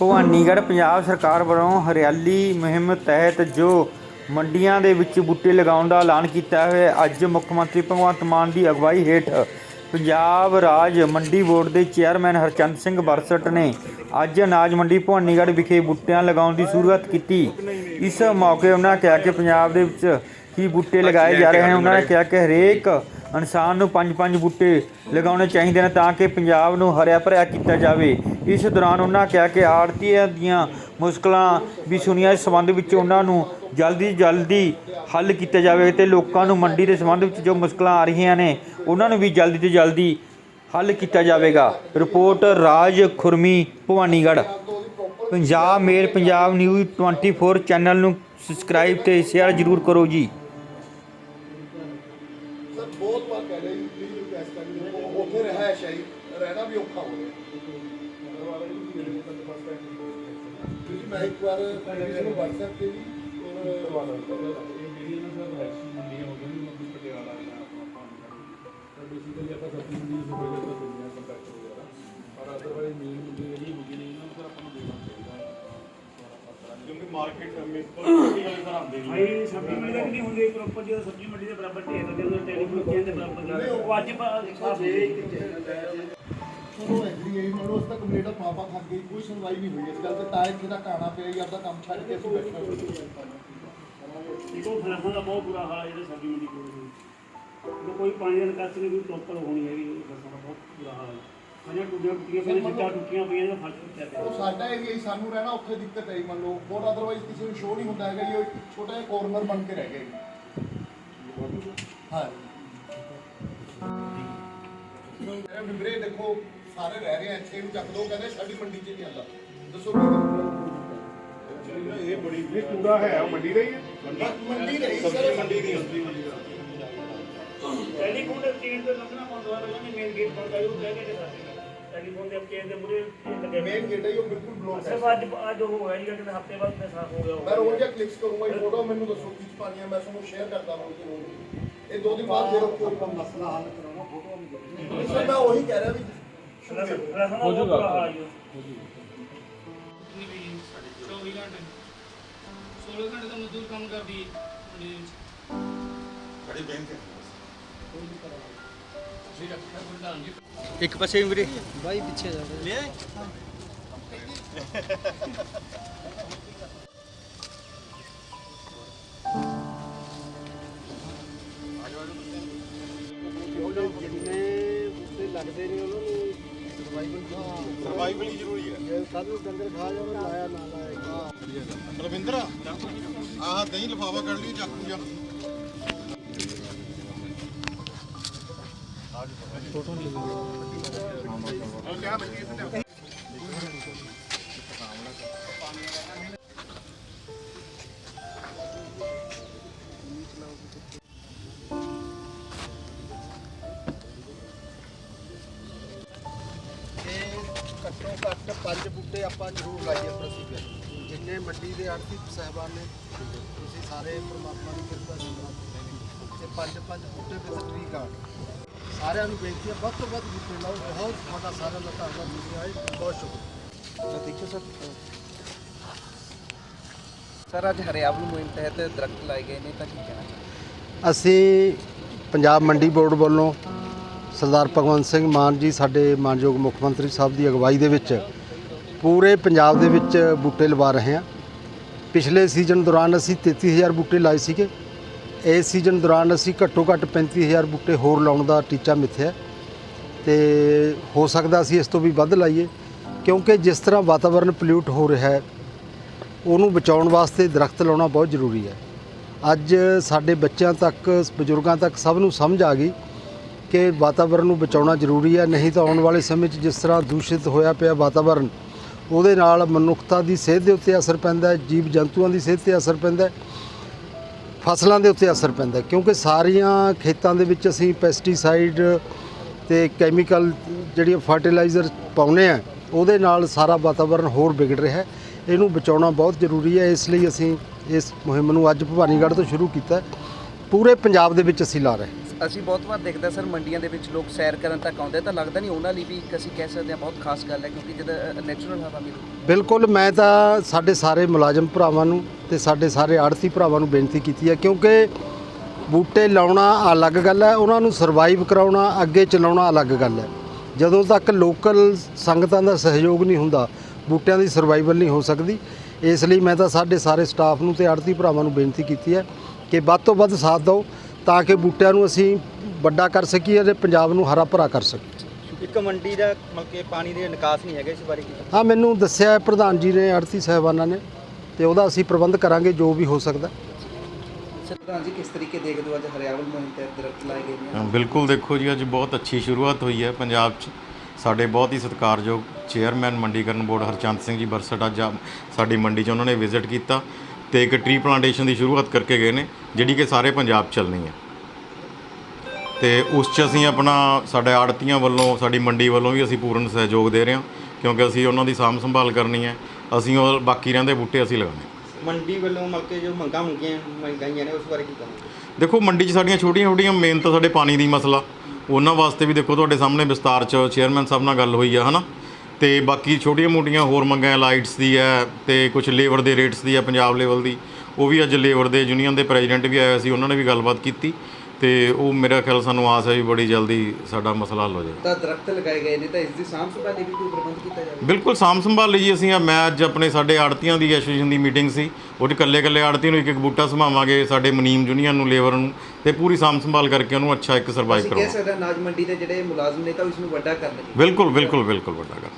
ਭਵਾਨੀਗੜ੍ਹ ਪੰਜਾਬ ਸਰਕਾਰ ਵੱਲੋਂ ਹਰਿਆਲੀ ਮੁਹਿੰਮ ਤਹਿਤ ਜੋ ਮੰਡੀਆਂ ਦੇ ਵਿੱਚ ਬੂਟੇ ਲਗਾਉਣ ਦਾ ਐਲਾਨ ਕੀਤਾ ਹੈ, ਅੱਜ ਮੁੱਖ ਮੰਤਰੀ ਭਗਵੰਤ ਮਾਨ ਦੀ ਅਗਵਾਈ ਹੇਠ ਪੰਜਾਬ ਰਾਜ ਮੰਡੀ ਬੋਰਡ ਦੇ ਚੇਅਰਮੈਨ ਹਰਚੰਦ ਸਿੰਘ ਬਰਸਟ ਨੇ ਅੱਜ ਅਨਾਜ ਮੰਡੀ ਭਵਾਨੀਗੜ੍ਹ ਵਿਖੇ ਬੂਟਿਆਂ ਲਗਾਉਣ ਦੀ ਸ਼ੁਰੂਆਤ ਕੀਤੀ। ਇਸ ਮੌਕੇ ਉਹਨਾਂ ਕਿਹਾ ਕਿ ਪੰਜਾਬ ਦੇ ਵਿੱਚ ਹੀ ਬੂਟੇ ਲਗਾਏ ਜਾ ਰਹੇ ਹਨ? ਉਹਨਾਂ ਨੇ ਕਿਹਾ ਕਿ ਹਰੇਕ ਇਨਸਾਨ ਨੂੰ ਪੰਜ ਪੰਜ ਬੂਟੇ ਲਗਾਉਣੇ ਚਾਹੀਦੇ ਨੇ ਤਾਂ ਕਿ ਪੰਜਾਬ ਨੂੰ ਹਰਿਆ ਭਰਿਆ ਕੀਤਾ ਜਾਵੇ। ਇਸ ਦੌਰਾਨ ਉਹਨਾਂ ਕਿਹਾ ਕਿ ਆੜਤੀਆਂ ਦੀਆਂ ਮੁਸ਼ਕਲਾਂ ਵੀ ਸੁਣੀਆਂ, ਇਸ ਸੰਬੰਧ ਵਿੱਚ ਉਹਨਾਂ ਨੂੰ ਜਲਦੀ ਜਲਦੀ ਹੱਲ ਕੀਤਾ ਜਾਵੇ ਤੇ ਲੋਕਾਂ ਨੂੰ ਮੰਡੀ ਦੇ ਸੰਬੰਧ ਵਿੱਚ ਜੋ ਮੁਸ਼ਕਲਾਂ ਆ ਰਹੀਆਂ ਨੇ, ਉਹਨਾਂ ਨੂੰ ਵੀ ਜਲਦੀ ਤੋਂ ਜਲਦੀ ਹੱਲ ਕੀਤਾ ਜਾਵੇਗਾ। ਰਿਪੋਰਟ ਰਾਜ ਖੁਰਮੀ, ਭਵਾਨੀਗੜ੍ਹ। ਪੰਜਾਬ ਮੇਰ ਪੰਜਾਬ ਨਿਊਜ਼ 24 ਚੈਨਲ ਨੂੰ ਸਬਸਕ੍ਰਾਈਬ ਤੇ ਸ਼ੇਅਰ ਜ਼ਰੂਰ ਕਰੋ ਜੀ। ਵੀ ਔਖਾ ਹੋ ਰਿਹਾ ਤੁਸੀਂ ਮੈਂ ਇੱਕ ਵਾਰ ਕਿਸੇ ਨੂੰ WhatsApp ਤੇ ਜੀ ਔਰ ਭਾਈ ਸਬਜ਼ੀ ਮੰਡੀ ਤੱਕ ਨਹੀਂ। ਹੁੰਦੀ ਪ੍ਰੋਪਰ ਜਦੋਂ ਸਬਜ਼ੀ ਮੰਡੀ ਦੇ ਬਰਾਬਰ ਲੱਗੇ ਹੁੰਦੇ ਟੈਲੀਫੋਨ ਕਿਹਦੇ ਦੇ ਬਰਾਬਰ ਉਹ ਅੱਜ ਸਾਫ਼ ਚਲੋ ਐਗਰੀ ਹੈ ਮੰਨ ਉਸ ਤੱਕ ਕੰਪਲੀਟ ਪਾਪਾ ਖਾ ਗਈ ਕੋਈ ਸੁਣਵਾਈ ਨਹੀਂ ਹੋਈ ਇਸ ਗੱਲ ਤੇ ਤਾਂ ਇੱਥੇ ਦਾ ਕਾਣਾ ਪਿਆ ਜੀ ਆਪਦਾ ਕੰਮ ਛੱਡ ਕੇ ਅਸੀਂ ਬੈਠੇ ਹੋਏ ਦੇਖੋ ਫਸਲਾਂ ਦਾ ਬਹੁਤ ਬੁਰਾ ਹਾਲ ਹੈ ਜਿਹੜੇ ਸਬਜ਼ੀ ਮੰਡੀ ਕੋਲ ਜਦੋਂ ਕੋਈ ਪਾਣੀ ਦਾ ਨਿਕਾਸ ਨਹੀਂ ਕੋਈ ਪ੍ਰੋਪਰ ਹੋਣੀ ਹੈਗੀ ਫਸਲਾਂ ਬਹੁਤ ਬੁਰਾ ਹਾਲ ਹੈ ਅਜੇ ਟੁੱਟੀਆਂ ਟੁੱਟੀਆਂ ਪਈਆਂ ਜਿੱਟਾਂ ਟੁੱਟੀਆਂ ਪਈਆਂ ਜਿਹੜਾ ਫਸ ਚੁੱਕਿਆ ਉਹ ਸਾਡਾ ਏਰੀਆ ਹੀ ਸਾਨੂੰ ਰਹਿਣਾ ਉੱਥੇ ਦਿੱਕਤ ਹੈ ਮੰਨ ਲਓ ਹੋਰ ਅਦਰਵਾਈਜ਼ ਕਿਸੇ ਨੂੰ ਸ਼ੋਅ ਨਹੀਂ ਹੁੰਦਾ ਹੈਗਾ ਜੀ ਉਹ ਛੋਟਾ ਜਿਹਾ ਕਾਰਨਰ ਬਣ ਕੇ ਰਹਿ ਗਿਆ ਜੀ ਹਾਂ ਮੇਰੇ ਮਿੰਬਰੇ ਦੇਖੋ ਸਾਰੇ ਰਹਿ ਰਹੇ ਆ ਇੱਥੇ ਨੂੰ ਚੱਕ ਦੋ ਕਹਿੰਦੇ ਸਾਡੀ ਮੰਡੀ 'ਚ ਨਹੀਂ ਆਉਂਦਾ। ਦੱਸੋ ਕੀ ਇਹ ਬੜੀ ਇਹ ਕੂੜਾ ਹੈ ਉਹ ਮੰਡੀ ਦਾ ਹੀ ਹੈ? ਮੰਡੀ ਨਹੀਂ ਸਰ। ਮੰਡੀ ਦੀ ਟੈਲੀਫੋਨ ਦੇ ਚੇਂਜ ਤੇ ਲੱਗਣਾ ਪੰਦਵਾ ਲੱਗਣਾ ਮੇਨ ਗੇਟ ਬੰਦ ਆਇਓ ਕਹਿ ਕੇ ਸਾਡੇ ਟੈਲੀਫੋਨ ਦੇ ਚੇਂਜ ਦੇ ਮੂਰੇ ਲੱਗੇ ਮੇਨ ਗੇਟ ਹੈ ਜੀ, ਉਹ ਬਿਲਕੁਲ ਬਲੌਕ ਸਿਰਫ ਹੈ ਅੱਜ ਅੱਜ ਉਹ ਹੋਇਆ ਜੀ ਕਿ ਹਫ਼ਤੇ ਬਾਅਦ ਮੈਂ ਸਾਫ਼ ਹੋ ਗਿਆ ਮੈਂ। ਰੋਜ਼ ਜਿਹਾ ਕਲਿੱਕਸ ਕਰੂੰਗਾ ਇਹ ਫੋਟੋ ਮੈਨੂੰ ਦੱਸੋ ਕੀ ਪਾਣੀ ਹੈ ਮੈਂ ਤੁਹਾਨੂੰ ਸ਼ੇਅਰ ਕਰਦਾ ਹਾਂ ਰੋਜ਼ ਰੋਜ਼ ਇਹ ਦੋ ਦਿਨ ਬਾਅਦ ਫਿਰ ਕੋਈ ਮਸਲਾ ਹੱਲ ਕਰਾਉਣਾ ਫੋਟੋ ਸਰ ਮੈਂ ਉਹੀ ਕਹਿ ਰਿਹਾ ਵੀ ਹੈ ਜੀ। 24 ਘੰਟੇ 16 ਘੰਟੇ ਦਾ ਮਜ਼ਦੂਰ ਕੰਮ ਕਰਦੀ ਹੈ ਮੰਡੀ ਦੇ ਵਿੱਚ ਬੜੀ ਬੈਂਕ ਹੈ ਜੀ ਰੱਖਿਆ ਪ੍ਰਧਾਨ ਜੀ ਇੱਕ ਪਾਸੇ ਵੀਰੇ ਬਾਈ ਪਿੱਛੇ ਜਾ ਲੈ ਜਿੰਨੇ ਉੱਤੇ ਲੱਗਦੇ ਨੇ ਉਹਨਾਂ ਨੂੰ ਸਰਵਾਈਵਲ ਸਰਵਾਈਵਲ ਹੀ ਜ਼ਰੂਰੀ ਹੈ। ਜੇ ਕੱਲ ਨੂੰ ਡੰਗਰ ਖਾ ਜਾਵੇ ਲਾਇਆ ਨਾ ਲਾਇਆ ਰਵਿੰਦਰ ਆਹ ਦਹੀਂ ਲਫਾਫਾ ਕੱਢ ਲਈ ਚਾਕੂ ਜਾ ਇਹ ਪੰਜ ਬੂਟੇ ਆਪਾਂ ਜ਼ਰੂਰ ਲਾਈਏ ਪ੍ਰੋਸੀਜਰ ਜਿੰਨੇ ਮੰਡੀ ਦੇ ਆੜਤੀ ਸਹਿਬਾਨ ਨੇ, ਤੁਸੀਂ ਸਾਰੇ ਪ੍ਰਮਾਤਮਾ ਦੀ ਕਿਰਪਾ ਨਾਲ ਤੇ ਪੰਜ ਪੰਜ ਬੂਟੇ ਵਿਦ ਟ੍ਰੀ ਗਾਰਡ ਸਾਰਿਆਂ ਨੂੰ ਬੇਨਤੀ ਹੈ, ਵੱਧ ਤੋਂ ਵੱਧ ਬੂਟੇ ਲਾਓ। ਬਹੁਤ ਤੁਹਾਡਾ ਸਾਰਿਆਂ ਦਾ ਧੰਨਵਾਦ, ਤੁਸੀਂ ਆਏ। ਬਹੁਤ ਸ਼ੁਕਰੀਆ। ਤਾਂ ਦੇਖੋ ਸਰ ਸਰ, ਅੱਜ ਹਰਿਆਵਲ ਮੁਹਿੰਮ ਤਹਿਤ ਦਰਖਤ ਲਾਏ ਗਏ ਨੇ, ਤਾਂ ਕੀ ਕਹਿਣਾ ਅਸੀਂ ਪੰਜਾਬ ਮੰਡੀ ਬੋਰਡ ਵੱਲੋਂ ਸਰਦਾਰ ਭਗਵੰਤ ਸਿੰਘ ਮਾਨ ਜੀ, ਸਾਡੇ ਮਾਨਯੋਗ ਮੁੱਖ ਮੰਤਰੀ ਸਾਹਿਬ ਦੀ ਅਗਵਾਈ ਦੇ ਵਿੱਚ ਪੂਰੇ ਪੰਜਾਬ ਦੇ ਵਿੱਚ ਬੂਟੇ ਲਵਾ ਰਹੇ ਹਾਂ। ਪਿਛਲੇ ਸੀਜ਼ਨ ਦੌਰਾਨ ਅਸੀਂ 33000 ਬੂਟੇ ਲਾਏ ਸੀਗੇ। ਇਸ ਸੀਜ਼ਨ ਦੌਰਾਨ ਅਸੀਂ ਘੱਟੋ ਘੱਟ 35000 ਬੂਟੇ ਹੋਰ ਲਾਉਣ ਦਾ ਟੀਚਾ ਮਿੱਥਿਆ। ਤੇ ਹੋ ਸਕਦਾ ਅਸੀਂ ਇਸ ਤੋਂ ਵੀ ਵੱਧ ਲਾਈਏ, ਕਿਉਂਕਿ ਜਿਸ ਤਰ੍ਹਾਂ ਵਾਤਾਵਰਣ ਪੋਲਿਊਟ ਹੋ ਰਿਹਾ ਹੈ, ਉਹਨੂੰ ਬਚਾਉਣ ਵਾਸਤੇ ਦਰਖਤ ਲਾਉਣਾ ਬਹੁਤ ਜ਼ਰੂਰੀ ਹੈ। ਅੱਜ ਸਾਡੇ ਬੱਚਿਆਂ ਤੱਕ, ਬਜ਼ੁਰਗਾਂ ਤੱਕ ਸਭ ਨੂੰ ਸਮਝ ਆ ਗਈ ਕਿ ਵਾਤਾਵਰਣ ਨੂੰ ਬਚਾਉਣਾ ਜ਼ਰੂਰੀ ਹੈ। ਨਹੀਂ ਤਾਂ ਆਉਣ ਵਾਲੇ ਸਮੇਂ 'ਚ ਜਿਸ ਤਰ੍ਹਾਂ ਦੂਸ਼ਿਤ ਹੋਇਆ ਪਿਆ ਵਾਤਾਵਰਣ ਉਹਦੇ ਨਾਲ ਮਨੁੱਖਤਾ ਦੀ ਸਿਹਤ ਦੇ ਉੱਤੇ ਅਸਰ ਪੈਂਦਾ ਜੀਵ ਜੰਤੂਆਂ ਦੀ ਸਿਹਤ ਤੇ ਅਸਰ ਪੈਂਦਾ ਫਸਲਾਂ ਦੇ ਉੱਤੇ ਅਸਰ ਪੈਂਦਾ ਕਿਉਂਕਿ ਸਾਰੀਆਂ ਖੇਤਾਂ ਦੇ ਵਿੱਚ ਅਸੀਂ ਪੈਸਟੀਸਾਈਡ ਤੇ ਕੈਮੀਕਲ ਜਿਹੜੀਆਂ ਫਰਟੀਲਾਈਜ਼ਰ ਪਾਉਨੇ ਆ ਉਹਦੇ ਨਾਲ ਸਾਰਾ ਵਾਤਾਵਰਣ ਹੋਰ ਵਿਗੜ ਰਿਹਾ ਇਹਨੂੰ ਬਚਾਉਣਾ ਬਹੁਤ ਜ਼ਰੂਰੀ ਹੈ, ਇਸ ਲਈ ਅਸੀਂ ਇਸ ਮੁਹਿੰਮ ਨੂੰ ਅੱਜ ਭਵਾਨੀਗੜ੍ਹ ਤੋਂ ਸ਼ੁਰੂ ਕੀਤਾ ਪੂਰੇ ਪੰਜਾਬ ਦੇ ਵਿੱਚ ਅਸੀਂ ਲਾ ਰਹੇ ਅਸੀਂ ਬਹੁਤ ਵਾਰ ਦੇਖਦਾ ਸਰ, ਮੰਡੀਆਂ ਦੇ ਵਿੱਚ ਲੋਕ ਸੈਰ ਕਰਨ ਤੱਕ ਆਉਂਦੇ ਤਾਂ ਲੱਗਦਾ ਨਹੀਂ ਉਹਨਾਂ ਲਈ ਵੀ ਇੱਕ ਅਸੀਂ ਕਹਿ ਸਕਦੇ ਹਾਂ ਬਹੁਤ ਖਾਸ ਗੱਲ ਹੈ, ਕਿਉਂਕਿ ਜਦੋਂ ਨੈਚੁਰਲ ਹਵਾ ਮਿਲੂ ਬਿਲਕੁਲ, ਮੈਂ ਤਾਂ ਸਾਡੇ ਸਾਰੇ ਮੁਲਾਜ਼ਮ ਭਰਾਵਾਂ ਨੂੰ ਤੇ ਸਾਡੇ ਸਾਰੇ ਆੜਤੀ ਭਰਾਵਾਂ ਨੂੰ ਬੇਨਤੀ ਕੀਤੀ ਹੈ, ਕਿਉਂਕਿ ਬੂਟੇ ਲਾਉਣਾ ਅਲੱਗ ਗੱਲ ਹੈ, ਉਹਨਾਂ ਨੂੰ ਸਰਵਾਈਵ ਕਰਾਉਣਾ, ਅੱਗੇ ਚਲਾਉਣਾ ਅਲੱਗ ਗੱਲ ਹੈ। ਜਦੋਂ ਤੱਕ ਲੋਕਲ ਸੰਗਤਾਂ ਦਾ ਸਹਿਯੋਗ ਨਹੀਂ ਹੁੰਦਾ, ਬੂਟਿਆਂ ਦੀ ਸਰਵਾਈਵਲ ਨਹੀਂ ਹੋ ਸਕਦੀ। ਇਸ ਲਈ ਮੈਂ ਤਾਂ ਸਾਡੇ ਸਾਰੇ ਸਟਾਫ ਨੂੰ ਤੇ ਆੜਤੀ ਭਰਾਵਾਂ ਨੂੰ ਬੇਨਤੀ ਕੀਤੀ ਹੈ ਕਿ ਵੱਧ ਤੋਂ ਵੱਧ ਸਾਥ ਦਿਓ। ਤਾਂ ਕਿ ਬੂਟਿਆਂ ਨੂੰ ਅਸੀਂ ਵੱਡਾ ਕਰ ਸਕੀਏ ਅਤੇ ਪੰਜਾਬ ਨੂੰ ਹਰਾ ਭਰਾ ਕਰ ਸਕੀਏ। ਇੱਕ ਮੰਡੀ ਦਾ ਮਤਲਬ ਕਿ ਪਾਣੀ ਦੇ ਨਿਕਾਸ ਨਹੀਂ ਹੈਗਾ ਇਸ ਬਾਰੇ ਕੀ? ਹਾਂ ਮੈਨੂੰ ਦੱਸਿਆ ਹੈ ਪ੍ਰਧਾਨ ਜੀ ਨੇ ਆੜਤੀ ਸਾਹਿਬਾਨਾਂ ਨੇ ਤੇ ਉਹਦਾ ਅਸੀਂ ਪ੍ਰਬੰਧ ਕਰਾਂਗੇ ਜੋ ਵੀ ਹੋ ਸਕਦਾ। ਪ੍ਰਧਾਨ ਜੀ ਕਿਸ ਤਰੀਕੇ ਦੇਖਦੇ ਹੋ ਅੱਜ ਹਰਿਆਵਲ ਮੁਹਿੰਮ ਤਹਿਤ ਦਰਖਤ ਲਾਏ ਗਏ ਨੇ? ਹਾਂ, ਬਿਲਕੁਲ ਦੇਖੋ ਜੀ ਅੱਜ ਬਹੁਤ ਅੱਛੀ ਸ਼ੁਰੂਆਤ ਹੋਈ ਹੈ। ਪੰਜਾਬ 'ਚ ਸਾਡੇ ਬਹੁਤ ਹੀ ਸਤਿਕਾਰਯੋਗ ਚੇਅਰਮੈਨ ਮੰਡੀਕਰਨ ਬੋਰਡ ਹਰਚੰਦ ਸਿੰਘ ਜੀ ਬਰਸਟ ਅੱਜ ਸਾਡੀ ਮੰਡੀ 'ਚ ਉਹਨਾਂ ਨੇ ਵਿਜ਼ਿਟ ਕੀਤਾ। ਤੇ ਇੱਕ ਟਰੀ ਪਲਾਂਟੇਸ਼ਨ ਦੀ ਸ਼ੁਰੂਆਤ ਕਰਕੇ ਗਏ ਨੇ ਜਿਹੜੀ ਕਿ ਸਾਰੇ ਪੰਜਾਬ ਚੱਲਣੀ ਹੈ। ਤੇ ਉਸ 'ਚ ਅਸੀਂ ਆਪਣਾ ਸਾਡੇ ਆੜਤੀਆਂ ਵੱਲੋਂ ਸਾਡੀ ਮੰਡੀ ਵੱਲੋਂ ਵੀ ਅਸੀਂ ਪੂਰਨ ਸਹਿਯੋਗ ਦੇ ਰਹੇ ਹਾਂ ਕਿਉਂਕਿ ਅਸੀਂ ਉਹਨਾਂ ਦੀ ਸਾਂਭ ਸੰਭਾਲ ਕਰਨੀ ਹੈ ਅਸੀਂ ਉਹ ਬਾਕੀ ਰਹਿੰਦੇ ਬੂਟੇ ਅਸੀਂ ਲਗਾਉਣੇ ਮੰਡੀ ਵੱਲੋਂ ਮਤਲਬ ਕਿ ਜੋ ਮੰਗਾਂ ਮੰਗੀਆਂ ਮੰਗਾਈਆਂ ਨੇ ਉਸ ਬਾਰੇ ਕੀ ਕਹੋਗੇ? ਦੇਖੋ ਮੰਡੀ 'ਚ ਸਾਡੀਆਂ ਛੋਟੀਆਂ ਛੋਟੀਆਂ ਮੇਨ ਤਾਂ ਸਾਡੇ ਪਾਣੀ ਦੀ ਮਸਲਾ। ਉਹਨਾਂ ਵਾਸਤੇ ਵੀ ਦੇਖੋ ਤੁਹਾਡੇ ਸਾਹਮਣੇ ਵਿਸਤਾਰ 'ਚ ਚੇਅਰਮੈਨ ਸਾਹਿਬ ਨਾਲ ਗੱਲ ਹੋਈ ਆ ਹਨਾ? ਤੇ ਬਾਕੀ ਛੋਟੀਆਂ ਮੋਟੀਆਂ ਹੋਰ ਮੰਗਾਂ ਲਾਈਟਸ ਦੀ ਹੈ ਤੇ ਕੁਝ ਲੇਬਰ ਦੇ ਰੇਟਸ ਦੀ ਹੈ ਪੰਜਾਬ ਲੈਵਲ ਦੀ। ਉਹ ਵੀ ਅੱਜ ਲੇਬਰ ਦੇ ਯੂਨੀਅਨ ਦੇ ਪ੍ਰੈਜ਼ੀਡੈਂਟ ਵੀ ਆਏ ਹੋਏ ਸੀ ਉਹਨਾਂ ਨੇ ਵੀ ਗੱਲਬਾਤ ਕੀਤੀ ਤੇ ਉਹ ਮੇਰਾ ਖਿਆਲ ਸਾਨੂੰ ਆਸ ਹੈ ਵੀ ਬੜੀ ਜਲਦੀ ਸਾਡਾ ਮਸਲਾ ਹੱਲ ਹੋ ਜਾਏ ਤਾਂ ਦਰਖਤ ਲਗਾਏ ਗਏ ਨੇ ਤਾਂ ਇਸ ਦੀ ਸਾਂਭ ਸੰਭਾਲ ਲਈ ਵੀ ਕੋਈ ਪ੍ਰਬੰਧ ਕੀਤਾ ਜਾਵੇ? ਬਿਲਕੁਲ ਸਾਂਭ ਸੰਭਾਲ ਲਈ ਜੀ ਅਸੀਂ ਮੈਂ ਅੱਜ ਆਪਣੇ ਸਾਡੇ ਆੜਤੀਆਂ ਦੀ ਐਸੋਸੀਏਸ਼ਨ ਦੀ ਮੀਟਿੰਗ ਸੀ ਉਹ 'ਚ ਇਕੱਲੇ ਇਕੱਲੇ ਆੜਤੀ ਨੂੰ ਇੱਕ ਇੱਕ ਬੂਟਾ ਸਮਾਵਾਂਗੇ ਸਾਡੇ ਮਨੀਮ ਯੂਨੀਅਨ ਨੂੰ ਲੇਬਰ ਨੂੰ ਤੇ ਪੂਰੀ ਸਾਂਭ ਸੰਭਾਲ ਕਰਕੇ ਉਹਨੂੰ ਅੱਛਾ ਇੱਕ ਸਰਵਾਈਵ ਅਸੀਂ ਕਹਿ ਸਕਦੇ ਅਨਾਜ ਮੰਡੀ ਦੇ ਜਿਹੜੇ ਮੁਲਾਜ਼ਮ ਨੇ ਤਾਂ ਇਸ ਨੂੰ ਵੱਡਾ ਕਰ ਲਈਏ ਬਿਲਕੁਲ ਬਿਲਕੁਲ ਬਿਲਕੁਲ ਵੱਡਾ ਕਰ